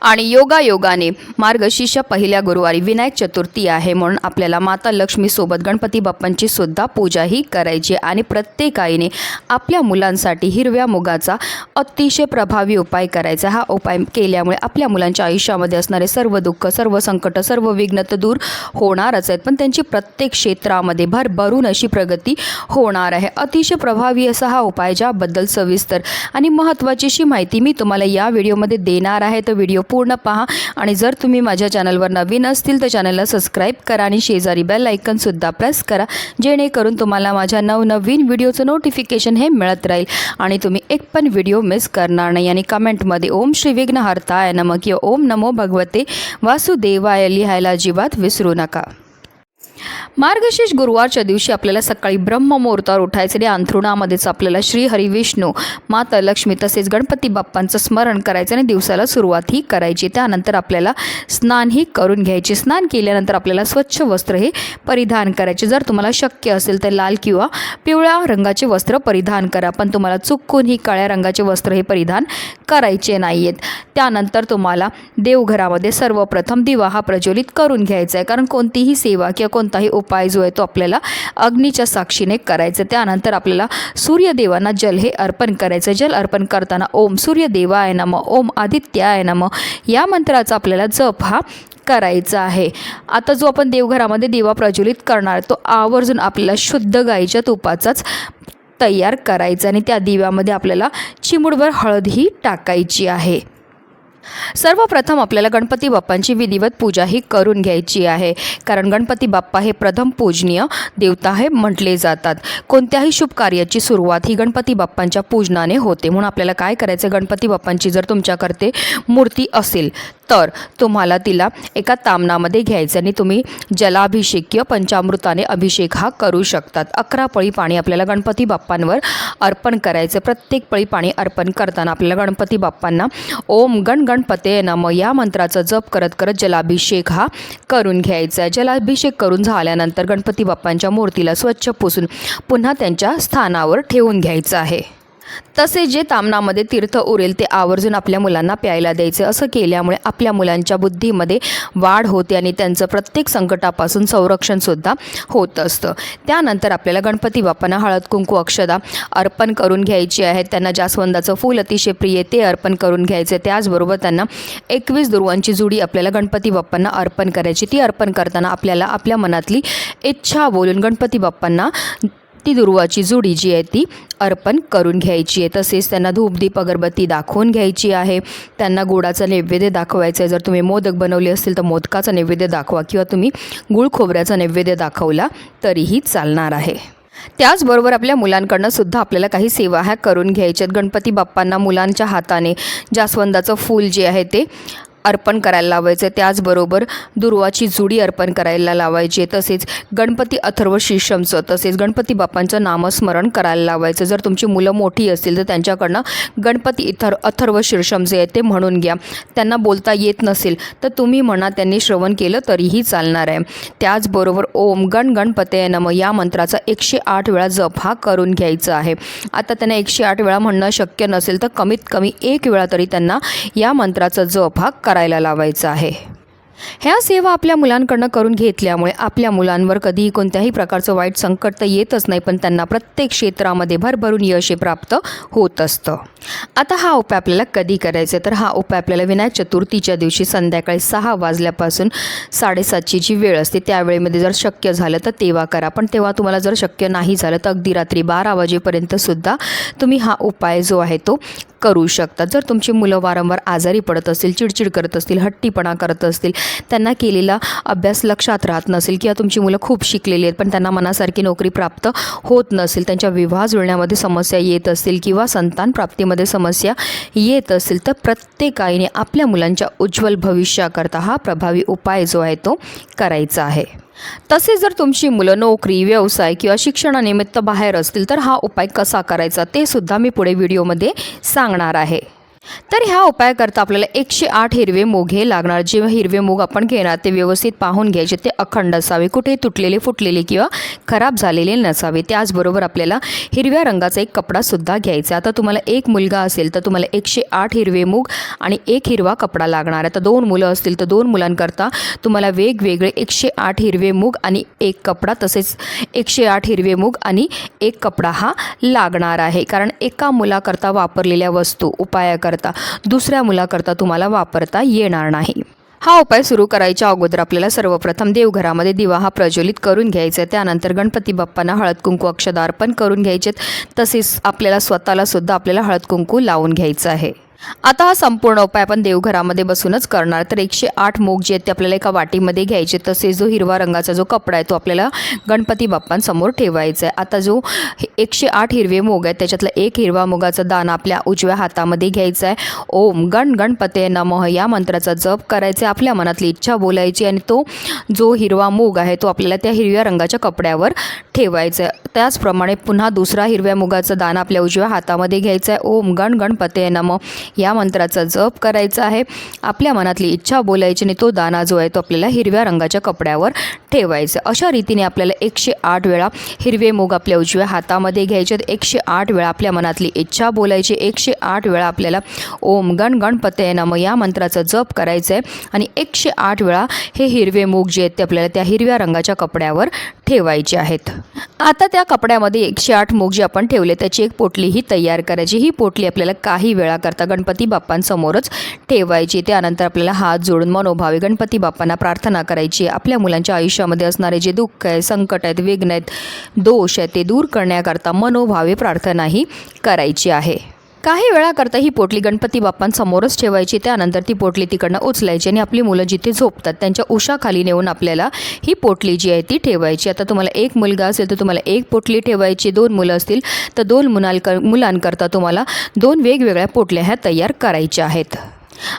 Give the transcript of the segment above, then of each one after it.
आणि योगायोगाने मार्गशीर्ष पहिल्या गुरुवारी विनायक चतुर्थी आहे म्हणून आपल्याला माता लक्ष्मीसोबत गणपती बाप्पांची सुद्धा पूजाही करायची आणि प्रत्येक आईने आपल्या मुलांसाठी हिरव्या मुगाचा अतिशय प्रभावी उपाय करायचा. हा उपाय केल्यामुळे आपल्या मुलांच्या आयुष्यामध्ये असणारे सर्व दुःख सर्व संकट सर्व विघ्न तर दूर होणारच आहेत. पण त्यांची प्रत्येक क्षेत्रामध्ये भरभरून अशी प्रगती होणार आहे. अतिशय प्रभावी असा हा उपाय ज्याबद्दल सविस्तर आणि महत्त्वाची अशी माहिती मी तुम्हाला या व्हिडिओमध्ये देणार आहे. तर व्हिडिओ पूर्ण पहा. आणि जर तुम्ही माझ्या चॅनलवर नवीन असतील तर चॅनलला सबस्क्राईब करा आणि शेजारी बेल आयकनसुद्धा प्रेस करा जेणेकरून तुम्हाला माझ्या नवनवीन व्हिडिओचं नोटिफिकेशन हे मिळत राहील. आणि तुम्ही एक पण व्हिडिओ मिस करणार नाही. आणि कमेंटमध्ये ओम श्री विघ्नहर्ताय नम किंवा ओम नमो भगवते वासुदेवाय लिहायला अजिबात विसरू नका. मार्गशीर्ष गुरुवारच्या दिवशी आपल्याला सकाळी ब्रह्ममुहूर्तावर उठायचे. आणि अंथरुणामध्येच आपल्याला श्री हरी विष्णू माता लक्ष्मी तसेच गणपती बाप्पांचं स्मरण करायचं आणि दिवसाला सुरुवातही करायची. त्यानंतर आपल्याला स्नानही करून घ्यायचे. स्नान केल्यानंतर आपल्याला स्वच्छ वस्त्र हे परिधान करायचे. जर तुम्हाला शक्य असेल तर लाल किंवा पिवळ्या रंगाचे वस्त्र परिधान करा पण तुम्हाला चुकून ही काळ्या रंगाचे वस्त्र हे परिधान करायचे नाही आहेत त्यानंतर तुम्हाला देवघरामध्ये सर्वप्रथम दिवा हा प्रज्वलित करून घ्यायचा आहे. कारण कोणतीही सेवा किंवा कोणती कोणताही उपाय जो आहे तो आपल्याला अग्नीच्या साक्षीने करायचा. त्यानंतर आपल्याला सूर्यदेवांना जल हे अर्पण करायचं. जल अर्पण करताना ओम सूर्यदेवाय नम ओम आदित्याय नम या मंत्राचा आपल्याला जप हा करायचा आहे. आता जो आपण देवघरामध्ये दिवा प्रज्वलित करणार तो आवर्जून आपल्याला शुद्ध गाईच्या तुपाचाच तयार करायचा आणि त्या दिव्यामध्ये आपल्याला चिमुडभर हळदही टाकायची आहे. सर्वप्रथम आपल्याला गणपती बाप्पांची विधिवत पूजा ही करून घ्यायची आहे. कारण गणपती बाप्पा हे प्रथम पूजनीय देवता हे म्हटले जातात. कोणत्याही शुभ कार्याची सुरुवात ही गणपती बाप्पांच्या पूजनाने होते. म्हणून आपल्याला काय करायचं गणपती बाप्पांची जर तुमच्याकडे मूर्ती असेल तर तुम्हाला तिला एका तामनामध्ये घ्यायचं आणि तुम्ही जलाभिषेक किंवा पंचामृताने अभिषेक हा करू शकतात. अकरा पळी पाणी आपल्याला गणपती बाप्पांवर अर्पण करायचं. प्रत्येक पळी पाणी अर्पण करताना आपल्याला गणपती बाप्पांना ओम गण गणपते नम या मंत्राचा जप करत करत जलाभिषेक हा करून घ्यायचा जलाभिषेक करून झाल्यानंतर गणपती बाप्पांच्या मूर्तीला स्वच्छ पुसून पुन्हा त्यांच्या स्थानावर ठेवून घ्यायचं आहे. तसे जे तामणामध्ये तीर्थ उरेल ते आवर्जून आपल्या मुलांना प्यायला द्यायचे. असं केल्यामुळे आपल्या मुलांच्या बुद्धीमध्ये वाढ होते आणि त्यांचं प्रत्येक संकटापासून संरक्षणसुद्धा होत असतं. त्यानंतर आपल्याला गणपती बाप्पांना हळद कुंकू अक्षदा अर्पण करून घ्यायची आहे त्यांना जास्वंदाचं फूल अतिशय प्रिय ते अर्पण करून घ्यायचे. त्याचबरोबर त्यांना एकवीस दुर्वांची जुडी आपल्याला गणपती बाप्पांना अर्पण करायची. ती अर्पण करताना आपल्याला आपल्या मनातली इच्छा बोलून गणपती बाप्पांना ती दुर्वाची जुडी जी आहे ती अर्पण करून घ्यायची आहे. तसेच त्यांना धूपदीप अगरबत्ती दाखवून घ्यायची आहे. त्यांना गुळाचा नैवेद्य दाखवायचा आहे. जर तुम्ही मोदक बनवले असतील तर मोदकाचा नैवेद्य दाखवा किंवा तुम्ही गुळ खोबऱ्याचा नैवेद्य दाखवला तरीही चालणार आहे. त्याचबरोबर आपल्या मुलांकडनं सुद्धा आपल्याला काही सेवा ह्या करून घ्यायच्या आहेत. गणपती बाप्पांना मुलांच्या हाताने जास्वंदाचं फूल जे आहे ते अर्पण करायला लावायचं. त्याचबरोबर दुर्वाची जुडी अर्पण करायला लावायची. तसेच गणपती अथर्व शीर्षमचं तसेच गणपती बाप्पांचं नामस्मरण करायला लावायचं. जर तुमची मुलं मोठी असतील तर त्यांच्याकडनं गणपती इथर अथर्व शीर्षम जे आहे ते म्हणून घ्या. त्यांना बोलता येत नसेल तर तुम्ही म्हणा त्यांनी श्रवण केलं तरीही चालणार आहे. त्याचबरोबर ओम गण गणपते नम या मंत्राचा एकशे आठ वेळा जप हा करून घ्यायचा आहे. आता त्यांना एकशे आठ वेळा म्हणणं शक्य नसेल तर कमीत कमी एक वेळा तरी त्यांना या मंत्राचा जप हा करायला लावायचं आहे. ह्या सेवा आपल्या मुलांकडनं करून घेतल्यामुळे आपल्या मुलांवर कधीही कोणत्याही प्रकारचं वाईट संकट तर येतच नाही पण त्यांना प्रत्येक क्षेत्रामध्ये भरभरून यश हे प्राप्त होत असतं. आता हा उपाय आपल्याला कधी करायचा आहे? तर हा उपाय आपल्याला विनायक चतुर्थीच्या दिवशी संध्याकाळी सहा वाजल्यापासून साडेसातची जी वेळ असते त्यावेळेमध्ये जर शक्य झालं तर तेव्हा करा. पण तेव्हा तुम्हाला जर शक्य नाही झालं तर अगदी रात्री बारा वाजेपर्यंत सुद्धा तुम्ही हा उपाय जो आहे तो करू शकता जर तुमची मुलं वारंवार आजारी पडत असतील चिडचिड करत असतील हट्टीपणा करत असतील त्यांना केलेला अभ्यास लक्षात राहत नसेल किंवा तुमची मुलं खूप शिकलेली आहेत पण त्यांना मनासारखी नोकरी प्राप्त होत नसेल त्यांच्या विवाह जुळण्यामध्ये समस्या येत असतील किंवा संतान प्राप्तीमध्ये समस्या येत असतील तर प्रत्येक आईने आपल्या मुलांच्या उज्ज्वल भविष्याकरता हा प्रभावी उपाय जो आहे तो करायचा आहे. तसेच जर तुमची मुलं नोकरी व्यवसाय किंवा शिक्षणानिमित्त बाहेर असतील तर हा उपाय कसा करायचा ते सुद्धा मी पुढे व्हिडिओमध्ये सांगणार आहे. तर ह्या उपायाकरता आपल्याला एकशे आठ हिरवे मूग हे लागणार. जे हिरवे मूग आपण घेणार ते व्यवस्थित पाहून घ्यायचे. ते अखंड असावे कुठे तुटलेले फुटलेले किंवा खराब झालेले नसावे. त्याचबरोबर आपल्याला हिरव्या रंगाचा एक कपडासुद्धा घ्यायचा. आता तुम्हाला एक मुलगा असेल तर तुम्हाला एकशे आठ हिरवे मूग आणि एक हिरवा कपडा लागणार. आहे तर दोन मुलं असतील तर दोन मुलांकरता तुम्हाला वेगवेगळे एकशे आठ हिरवे मूग आणि एक कपडा तसेच एकशे आठ हिरवे मूग आणि एक कपडा हा लागणार आहे. कारण एका मुलाकरता वापरलेल्या वस्तू उपायाकरता दुसऱ्या मुलाकरता तुम्हाला वापरता येणार नाही. हा उपाय सुरू करायच्या अगोदर आपल्याला सर्वप्रथम देवघरामध्ये दिवा हा प्रज्वलित करून घ्यायचा आहे. त्यानंतर गणपती बाप्पांना हळद कुंकू अक्षदा अर्पण करून घ्यायचेत तसेच आपल्याला स्वतःला सुद्धा आपल्याला हळद कुंकू लावून घ्यायचं आहे. आता हा संपूर्ण उपाय आपण देवघरामध्ये बसूनच करणार. तर एकशे आठ मोग जे आहेत ते आपल्याला एका वाटीमध्ये घ्यायचे तसेच जो हिरवा रंगाचा जो कपडा आहे तो आपल्याला गणपती बाप्पांसमोर ठेवायचा आहे. आता जो एकशे आठ हिरवे मोग आहेत. त्याच्यातला एक हिरवा मोगाचा दाना आपल्या उजव्या हातामध्ये घ्यायचा आहे. ओम गण गणपते नमः. या मंत्राचा जप करायचा आहे आपल्या मनातली इच्छा बोलायची आणि तो जो हिरवा मूग आहे तो आपल्याला त्या हिरव्या रंगाच्या कपड्यावर ठेवायचा आहे. त्याचप्रमाणे पुन्हा दुसरा हिरव्या मुगाचा दाना आपल्या उजव्या हातामध्ये घ्यायचा आहे. ओम गण गणपते नम. या मंत्राचा जप करायचा आहे. आपल्या मनातली इच्छा बोलायची आणि तो दाना जो आहे तो आपल्याला हिरव्या रंगाच्या कपड्यावर ठेवायचा अशा रीतीने आपल्याला एकशे आठ वेळा हिरवे मूग आपल्या उजव्या हातामध्ये घ्यायचे आहेत. एकशे आठ वेळा आपल्या मनातली इच्छा बोलायची. एकशे आठ वेळा आपल्याला ओम गण गणपतय नम या मंत्राचा जप करायचं आहे आणि एकशे आठ वेळा हे हिरवे मूग जे आहेत ते आपल्याला त्या हिरव्या रंगाच्या कपड्यावर ठेवायचे आहेत. आता त्या कपड्यामध्ये एकशे आठ मूग जे आपण ठेवले त्याची एक पोटली ही तयार करायची. ही पोटली आपल्याला काही वेळा करता गणपती बाप्पांसमोरच ठेवायची. त्यानंतर आपल्याला हात जोडून मनोभावे गणपती बाप्पांना प्रार्थना करायची. आपल्या मुलांच्या आयुष्यामध्ये असणारे जे दुःख आहे संकट आहेत विघ्न आहेत दोष आहेत ते दूर करण्याकरता करता मनोभावे प्रार्थना ही करायची आहे. काही वेळाकरता ही पोटली गणपती बाप्पांसमोरच ठेवायची. त्यानंतर ती पोटली तिकडनं उचलायची आणि आपली मुलं जिथे झोपतात त्यांच्या उशाखाली नेऊन आपल्याला ही पोटली जी आहे ती ठेवायची. आता तुम्हाला एक मुलगा असेल तर तुम्हाला एक पोटली ठेवायची. दोन मुलं असतील तर दोन मुलांकर मुलांकरता तुम्हाला दोन वेगवेगळ्या पोटल्या ह्या तयार करायच्या आहेत.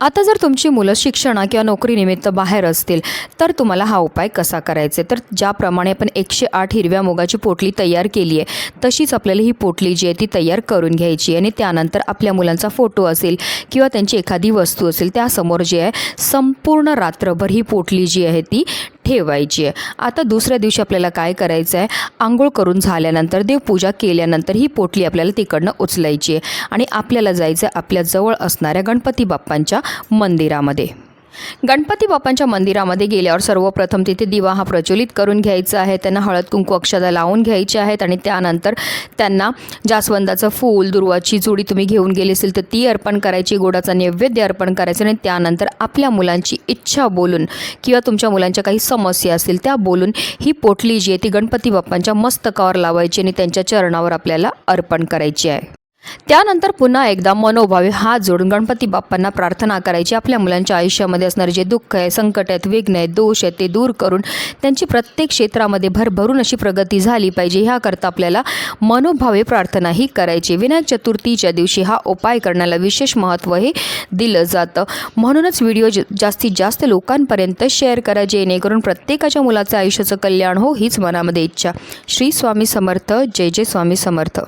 आता जर तुमची मुलं शिक्षणा किंवा नोकरीनिमित्त बाहेर असतील तर तुम्हाला हा उपाय कसा करायचा? आहे तर ज्याप्रमाणे आपण एकशे आठ हिरव्या मुगाची पोटली तयार केली आहे तशीच आपल्याला ही पोटली जी आहे ती तयार करून घ्यायची आहे. आणि त्यानंतर आपल्या मुलांचा फोटो असेल किंवा त्यांची एखादी वस्तू असेल त्यासमोर जे आहे संपूर्ण रात्रभर ही पोटली जी आहे ती ठेवायची आहे. आता दुसऱ्या दिवशी आपल्याला काय करायचं आहे आंघोळ करून झाल्यानंतर देवपूजा केल्यानंतर ही पोटली आपल्याला तिकडनं उचलायची आहे. आणि आपल्याला जायचं आहे आपल्या जवळ असणाऱ्या गणपती बाप्पांच्या मंदिरामध्ये. गणपती बाप्पांच्या मंदिरामध्ये गेल्यावर सर्वप्रथम तिथे दिवा हा प्रज्वलित करून घ्यायचा आहे. त्यांना हळद कुंकू अक्षदा लावून घ्यायचे आहेत आणि त्यानंतर त्यांना जास्वंदाचं फूल दुर्वाची जुडी तुम्ही घेऊन गेली असेल तर ती अर्पण करायची गोडाचा नैवेद्य अर्पण करायचं आणि त्यानंतर आपल्या मुलांची इच्छा बोलून किंवा तुमच्या मुलांच्या काही समस्या असतील त्या बोलून ही पोटली जी आहे ती गणपती बाप्पांच्या मस्तकावर लावायची आणि त्यांच्या चरणावर आपल्याला अर्पण करायची आहे. त्यानंतर पुन्हा एकदा मनोभावे हात जोडून गणपती बाप्पांना प्रार्थना करायची. आपल्या मुलांच्या आयुष्यामध्ये असणारे जे दुःख आहे संकट आहेत विघ्न आहेत दोष आहेत ते दूर करून त्यांची प्रत्येक क्षेत्रामध्ये भरभरून अशी प्रगती झाली पाहिजे. ह्याकरता आपल्याला मनोभावे प्रार्थनाही करायची. विनायक चतुर्थीच्या दिवशी हा उपाय करण्याला विशेष महत्त्व हे दिलं जातं. म्हणूनच व्हिडिओ ज- जास्तीत जास्त लोकांपर्यंत शेअर करा जेणेकरून प्रत्येकाच्या मुलाचं आयुष्याचं कल्याण हो हीच मनामध्ये इच्छा. श्री स्वामी समर्थ. जय जय स्वामी समर्थ.